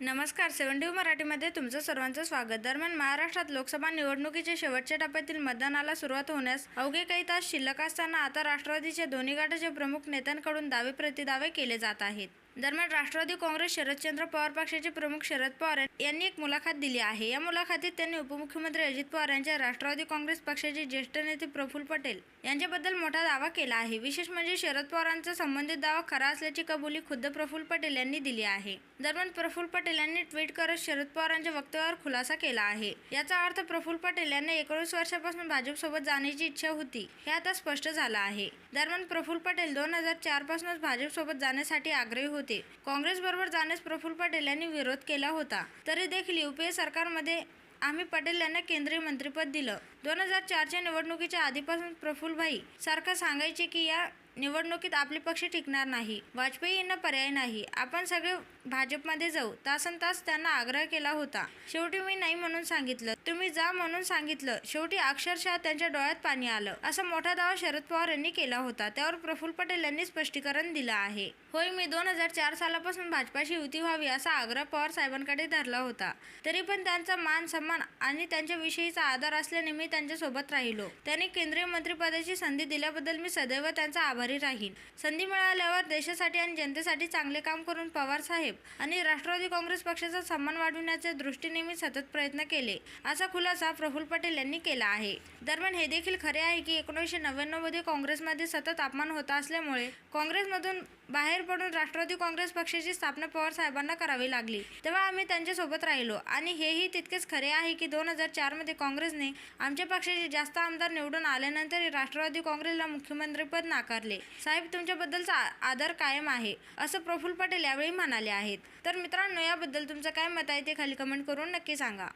नमस्कार सेवन डी मराठीमध्ये तुमचं सर्वांचं स्वागत. दरम्यान महाराष्ट्रात लोकसभा निवडणुकीच्या शेवटच्या टप्प्यातील मतदानाला सुरुवात होण्यास अवघे काही तास शिल्लक असताना आता राष्ट्रवादीच्या दोन्ही गटाच्या प्रमुख नेत्यांकडून दावे प्रतिदावे केले जात आहेत. दरम्यान राष्ट्रवादी काँग्रेस शरदचंद्र पवार पक्षाचे प्रमुख शरद पवार यांनी एक मुलाखत दिली आहे. या मुलाखतीत त्यांनी उपमुख्यमंत्री अजित पवार यांच्या राष्ट्रवादी काँग्रेस पक्षाचे ज्येष्ठ नेते प्रफुल्ल पटेल यांच्याबद्दल मोठा दावा केला आहे. विशेष म्हणजे शरद पवारांचा संबंधित दावा खरा असल्याची कबुली खुद्द प्रफुल्ल पटेल यांनी दिली आहे. दरम्यान प्रफुल्ल पटेल यांनी ट्विट करत शरद पवारांच्या वक्तव्यावर खुलासा केला आहे. याचा अर्थ प्रफुल्ल पटेल यांना एकोणीस वर्षापासून भाजपसोबत जाण्याची इच्छा होती हे आता स्पष्ट झालं आहे. दरम्यान प्रफुल्ल पटेल दोन हजार चार पासूनच भाजपसोबत जाण्यासाठी आग्रही होते. काँग्रेसबरोबर जाण्यास प्रफुल्ल पटेल यांनी विरोध केला होता. तरी देखील युपीए सरकारमध्ये आम्ही पटेल यांना केंद्रीय मंत्रिपद दिलं. दोन हजार चारच्या निवडणुकीच्या आधीपासून प्रफुल्लभाई सारखं सांगायचे की या निवडणुकीत आपले पक्ष टिकणार नाही वाजपेयींना पर्याय नाही. आपण सगळे भाजपमध्ये जाऊ. तासन तास त्यांना आग्रह केला होता. शेवटी मी नाही म्हणून सांगितलं. तुम्ही जा म्हणून सांगितलं. शेवटी अक्षरशः त्यांच्या डोळ्यात पाणी आलं. असा मोठा दावा शरद पवार यांनी केला होता. त्यावर प्रफुल्ल पटेल यांनी स्पष्टीकरण दिलं आहे. होय मी दोन हजार चार सालापासून भाजपाशी युती व्हावी असा आग्रह पवार साहेबांकडे धरला होता. तरी पण त्यांचा मान सन्मान आणि त्यांच्याविषयीचा आदर असल्याने मी त्यांच्यासोबत राहिलो. त्यांनी केंद्रीय मंत्रिपदाची संधी दिल्याबद्दल मी सदैव त्यांचा आभारी राहील संधी मिळाल्यावर देशासाठी आणि जनतेसाठी चांगले काम करून पवार साहेब आणि राष्ट्रवादी काँग्रेस पक्षाचा सन्मान वाढवण्याच्या दृष्टीने मी सतत प्रयत्न केले असा खुलासा प्रफुल्ल पटेल यांनी केला आहे. दरम्यान हे देखील खरे आहे की एकोणीसशे नव्याण्णवमध्ये काँग्रेसमध्ये सतत अपमान होत असल्यामुळे काँग्रेसमधून बाहेर पडून राष्ट्रवादी काँग्रेस पक्षाची स्थापना पवार साहेबांना करावी लागली. तेव्हा आम्ही त्यांच्यासोबत राहिलो. आणि हेही तितकेच खरे आहे की दोन हजार चारमध्ये काँग्रेसने आमच्या पक्षाचे जास्त आमदार निवडून आल्यानंतर राष्ट्रवादी काँग्रेसला मुख्यमंत्रीपद नाकारले. साहेब तुमच्याबद्दलचा आदर कायम आहे असं प्रफुल्ल पटेल यावेळी म्हणाले आहेत. तर मित्रांनो याबद्दल तुमचं काय मत आहे ते खाली कमेंट करून नक्की सांगा.